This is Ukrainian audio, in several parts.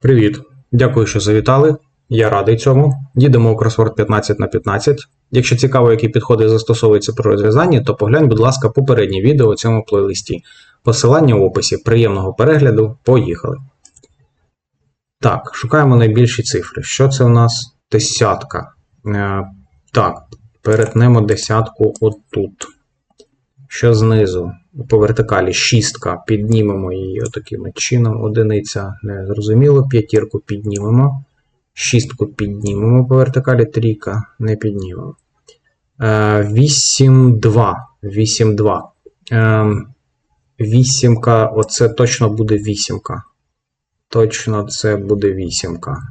Привіт! Дякую, що завітали. Я радий цьому. Їдемо у кросворд 15 на 15. Якщо цікаво, які підходи застосовуються при розв'язанні, то поглянь, будь ласка, попереднє відео у цьому плейлисті. Посилання в описі. Приємного перегляду. Поїхали. Так, шукаємо найбільші цифри. Що це у нас? Десятка. Е, так, перетнемо десятку отут. Що знизу? По вертикалі шістка. Піднімемо її отаким от чином. Одиниця не зрозуміло. П'ятірку піднімемо. Шістку піднімемо по вертикалі, трійка не піднімемо. Е, 8, 2. 8, 2. Е, вісімка, оце точно буде вісімка. Точно це буде вісімка.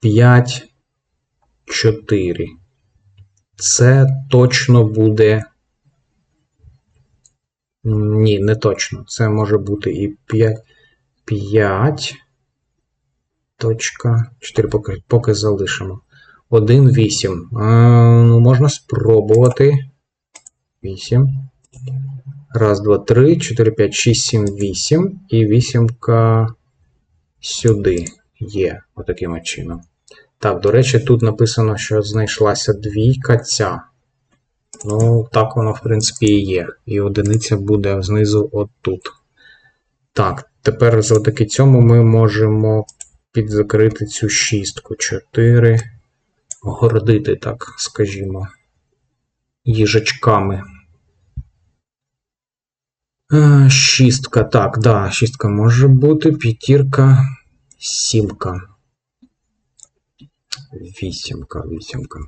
5, 4. Це точно буде. Ні, не точно. Це може бути і 5. 5. Точка. 4 поки, поки залишимо. 1, 8. А, ну, можна спробувати. 8. Раз, два, три, 4, 5, 6, 7, 8. І вісімка сюди є. Отаким чином. Так, до речі, тут написано, що знайшлася двійка ця. Ну, так воно, в принципі, і є. І одиниця буде знизу отут. Так, тепер завдяки цьому ми можемо підзакрити цю шістку. 4. Огородити, так, скажімо, їжачками. Шістка, так, да, шістка може бути, п'ятірка, сімка. Вісімка, вісімка.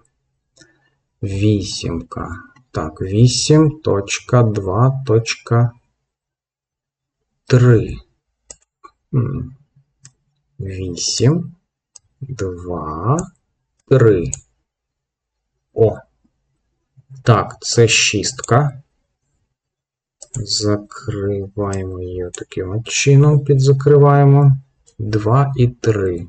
Вісімка. Так, 8, точка, 2, точка, 3. 8, 2, 3. О. Так, це шістка. Закриваємо її таким чином, підзакриваємо. 2 і 3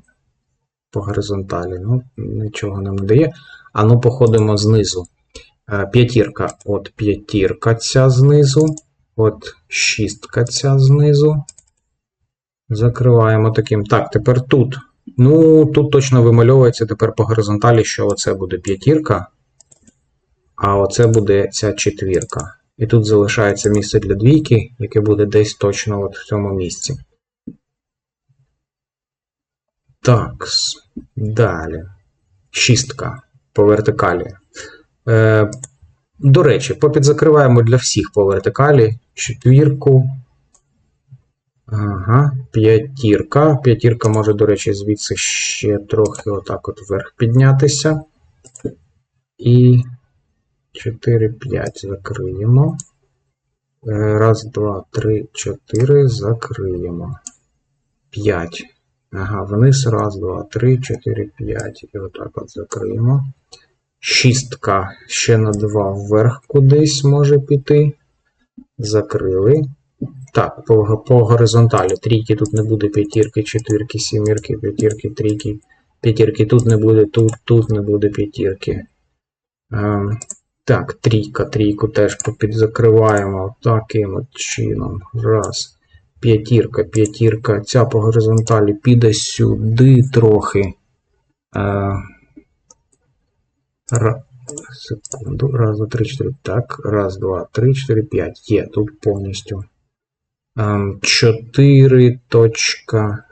по горизонталі. Ну, нічого нам не дає. А ну, походимо знизу. Е, П'ятірка. От п'ятірка ця знизу. От шістка ця знизу. Закриваємо таким. Так, тепер тут. Ну, тут точно вимальовується тепер по горизонталі, що оце буде п'ятірка. А оце буде ця четвірка. І тут залишається місце для двійки, яке буде десь точно от в цьому місці. Так, далі. Шістка по вертикалі. Е, До речі, попідзакриваємо для всіх по вертикалі. Четвірку. Ага, п'ятірка. П'ятірка може, до речі, звідси ще трохи отак от вверх піднятися. І 4, 5 закриємо. Е, Раз, два, три, чотири. Закриємо. 5. Ага, вниз. Раз, два, три, чотири, п'ять. І отак от закриємо. Шістка ще на 2 вверх кудись може піти. Закрили. Так, по, по горизонталі. Трійки тут не буде п'ятірки, четвірки, сімірки, п'ятірки, трійки. П'ятірки тут не буде, тут, тут не буде п'ятірки. Ем, так, трійка, трійку теж попідзакриваємо таким от чином. Раз. П'ятірка, п'ятірка. Ця по горизонталі піде сюди трохи. Е, ра, секунду. Раз, два, три, чотири. Так. Раз, два, три, чотири, п'ять. Є тут повністю. Ем, 4 точка.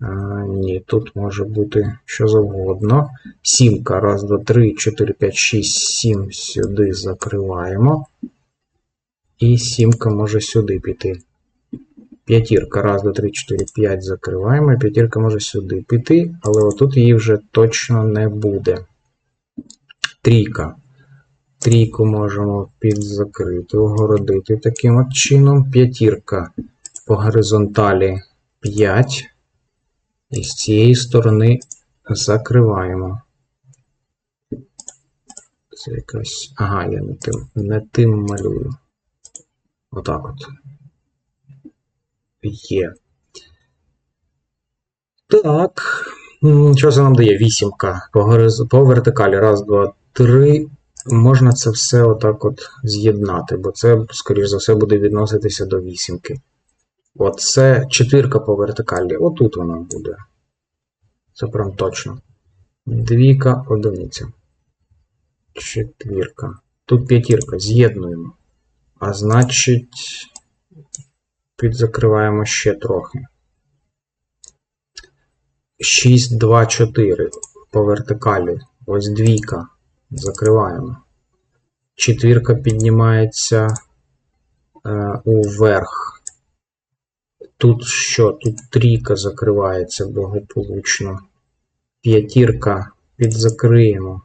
А, ні, тут може бути що завгодно. Сімка. Раз, два, три, 4, 5, 6, 7 сюди закриваємо. І сімка може сюди піти. П'ятірка. Раз, два, три, 4, 5 закриваємо. П'ятірка може сюди піти, але отут її вже точно не буде. Трійка. Трійку можемо підзакрити, огородити таким от чином. П'ятірка по горизонталі 5. І з цієї сторони закриваємо. Це якась. Ага, я не тим, не тим малюю. Отак от. Є. Так. Що це нам дає? Вісімка. По, вертикалі. Раз, два, три. Можна це все отак от з'єднати, бо це, скоріш за все, буде відноситися до вісімки. Оце четвірка по вертикалі. Отут вона буде. Це прям точно. Двійка, одиниця. Четвірка. Тут п'ятірка. З'єднуємо. А значить, підзакриваємо ще трохи. 6, 2, 4 по вертикалі. Ось двійка. Закриваємо. Четвірка піднімається е, уверх. Тут що? Тут трійка закривається благополучно. П'ятірка підзакриємо.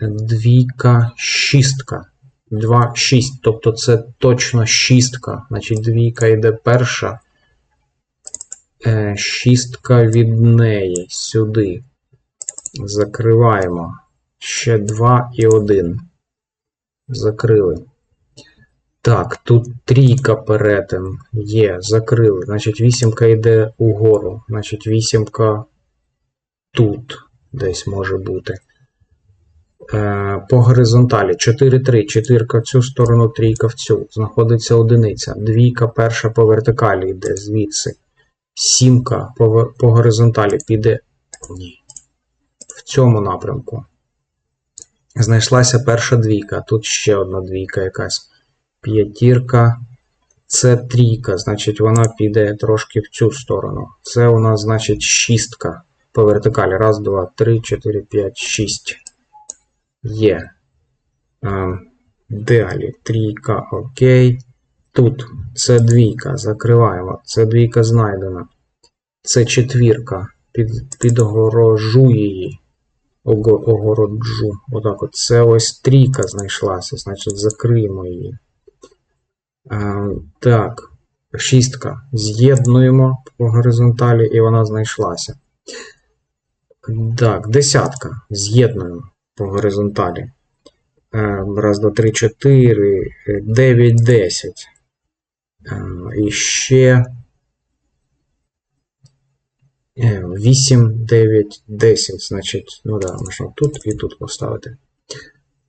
Двійка, шістка. 2, 6. Тобто це точно шістка. Значить, двійка йде перша. Е, шістка від неї сюди. Закриваємо. Ще 2 і 1. Закрили. Так, тут трійка перетин є. Закрили. Значить, вісімка йде угору. Значить, вісімка тут десь може бути. Е, по горизонталі 4-3, четвірка в цю сторону, трійка в цю. Знаходиться одиниця. Двійка перша по вертикалі йде звідси. Сімка по, по горизонталі піде. Ні. В цьому напрямку. Знайшлася перша двійка. Тут ще одна двійка якась. П'ятірка. Це трійка, значить вона піде трошки в цю сторону. Це у нас, значить, шістка по вертикалі. Раз, два, три, чотири, п'ять, шість. Є. Далі. Трійка, окей. Тут це двійка. Закриваємо. Це двійка знайдена. Це четвірка. Під, підгорожу її. Ого- Огороджу. Отак от. Це ось трійка знайшлася. Значить, закриємо її. Е, так. Шістка. З'єднуємо по горизонталі, і вона знайшлася. Так, десятка. З'єднуємо по горизонталі. Е, Раз, два, три, чотири, дев'ять, десять. Е, І ще. 8, 9, 10. Значить, ну да, можна тут і тут поставити.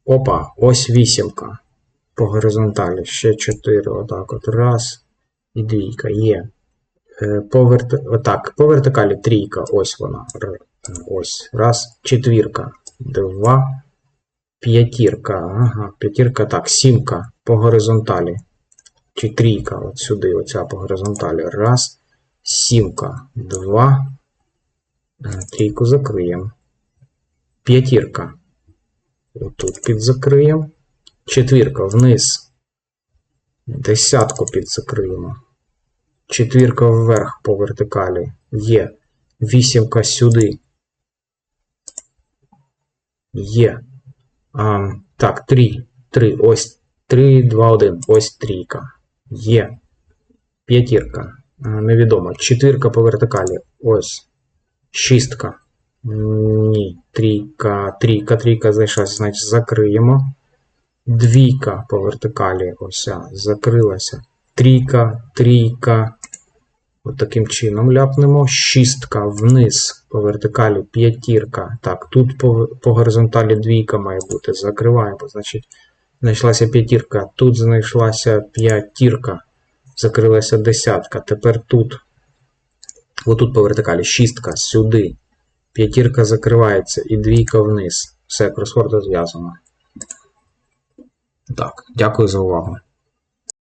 Опа, ось вісімка. По горизонталі. Ще 4. Отак от. Раз. І двійка. Є. Е, По, верти... Отак, по вертикалі трійка. Ось вона. Ось. Раз. Четвірка. Два. П'ятірка. Ага, п'ятірка. Так, сімка по горизонталі. Чи трійка. От сюди, оця по горизонталі. Раз. Сімка. Два. Е, Трійку закриємо. П'ятірка. Отут підзакриємо. Четвірка вниз. Десятку підзакриємо. Четвірка вверх по вертикалі. Є. Вісімка сюди. Є. А, так, 3. 3. Ось 3, 2, 1. Ось трійка. Є. П'ятірка. Невідомо. Четвірка по вертикалі. Ось. Шістка. Ні. Трійка. Трійка, трійка зайшлася. Значить, закриємо. Двійка по вертикалі. Ось. Закрилася. Трійка, трійка. От таким чином ляпнемо. Шістка вниз по вертикалі, п'ятірка. Так, тут по, по горизонталі двійка має бути. Закриваємо. Значить, знайшлася п'ятірка. Тут знайшлася п'ятірка. Закрилася десятка. Тепер тут. Отут по вертикалі. Шістка сюди. П'ятірка закривається і двійка вниз. Все, кросворд розв'язано. Так, дякую за увагу.